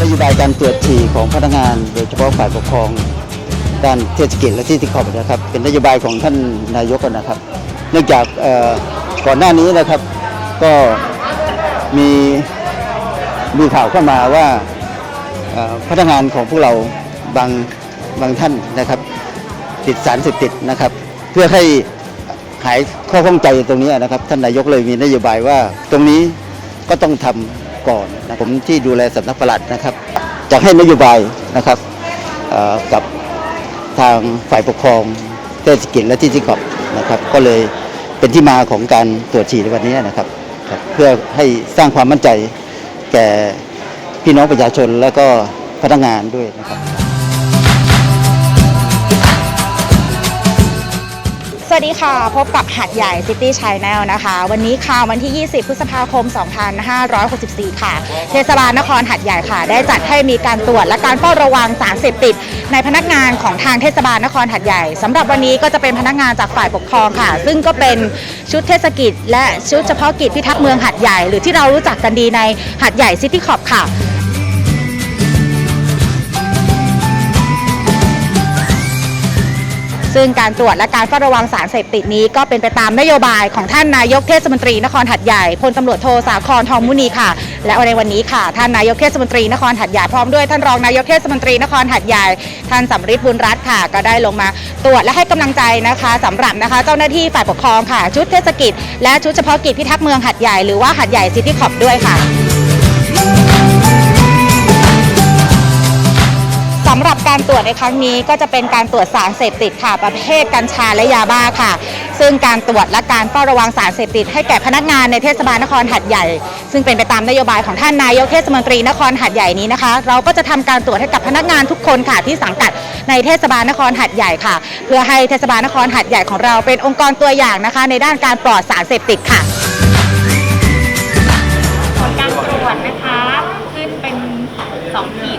นโยบายการตรวจฉี่ของพนักงานโดยเฉพาะฝ่ายปกครองด้านเทศกิจและที่ติคอบนะครับ เป็นนโยบายของท่านนายกนะครับ เนื่องจากก่อนหน้านี้นะครับก็มีมีข่าวเข้ามาว่าพนักงานของพวกเราบางบางท่านนะครับ ติดสารเสพติดนะครับ เพื่อให้หายข้อข้องใจตรงนี้นะครับ ท่านนายกเลยมีนโยบายว่าตรงนี้ก็ต้องทำ ก่อนนะผมที่ดูแลสำนักปลัดนะครับจะให้นโยบายนะครับกับทางฝ่ายปกครองเทศกิจและที่ที่ขอบนะครับ ก็เลยเป็นที่มาของการตรวจฉี่ในวันนี้นะครับครับเพื่อให้สร้างความมั่นใจแก่พี่น้องประชาชนและก็พนักงานด้วยนะครับ วัสดีค่ะ พบกับหัดใหญ่ City Channel นะคะ วันนี้ค่ะวันที่ 20 พฤษภาคม 2564 ค่ะ เทศบาลนครหัดใหญ่ค่ะ ได้จัดให้มีการตรวจและการเฝ้าระวังสารเสพติด ในพนักงานของทางเทศบาลนครหัดใหญ่สำหรับวันนี้ก็จะเป็นพนักงานจากฝ่ายปกครองค่ะ ซึ่งก็เป็นชุดเทศกิจ และชุดเฉพาะกิจพิทักษ์เมืองหัดใหญ่ หรือที่เรารู้จักกันดีในหัดใหญ่ City Corp ค่ะ ซึ่งการตรวจและการเฝ้าระวังสารเสพติดนี้ก็เป็นไปตามนโยบายของท่านนายกเทศมนตรีนครหัดใหญ่พลตำรวจโทสาครทองมุนีค่ะ และในวันนี้ค่ะ ท่านนายกเทศมนตรีนครหัดใหญ่พร้อมด้วยท่านรองนายกเทศมนตรีนครหัดใหญ่ ท่านสำริดบุญรัตน์ค่ะ ก็ได้ลงมาตรวจและให้กำลังใจนะคะสำหรับนะคะ เจ้าหน้าที่ฝ่ายปกครองค่ะ ชุดเทศกิจ และชุดเฉพาะกิจพิทักษ์เมืองหัดใหญ่หรือว่าหัดใหญ่ซิตี้คอปด้วยค่ะ สำหรับการตรวจในครั้งนี้ก็จะเป็นการตรวจสารเสพติดค่ะ ประเภทกัญชาและยาบ้าค่ะ ซึ่งการตรวจและการเฝ้าระวังสารเสพติดให้แก่พนักงานในเทศบาลนครหัดใหญ่ ซึ่งเป็นไปตามนโยบายของท่านนายกเทศมนตรีนครหัดใหญ่นี้นะคะ เราก็จะทำการตรวจให้กับพนักงานทุกคนค่ะที่สังกัดในเทศบาลนครหัดใหญ่ค่ะ เพื่อให้เทศบาลนครหัดใหญ่ของเราเป็นองค์กรตัวอย่างนะคะ ในด้านการปลอดสารเสพติดค่ะผลการตรวจนะคะขึ้นเป็น2ที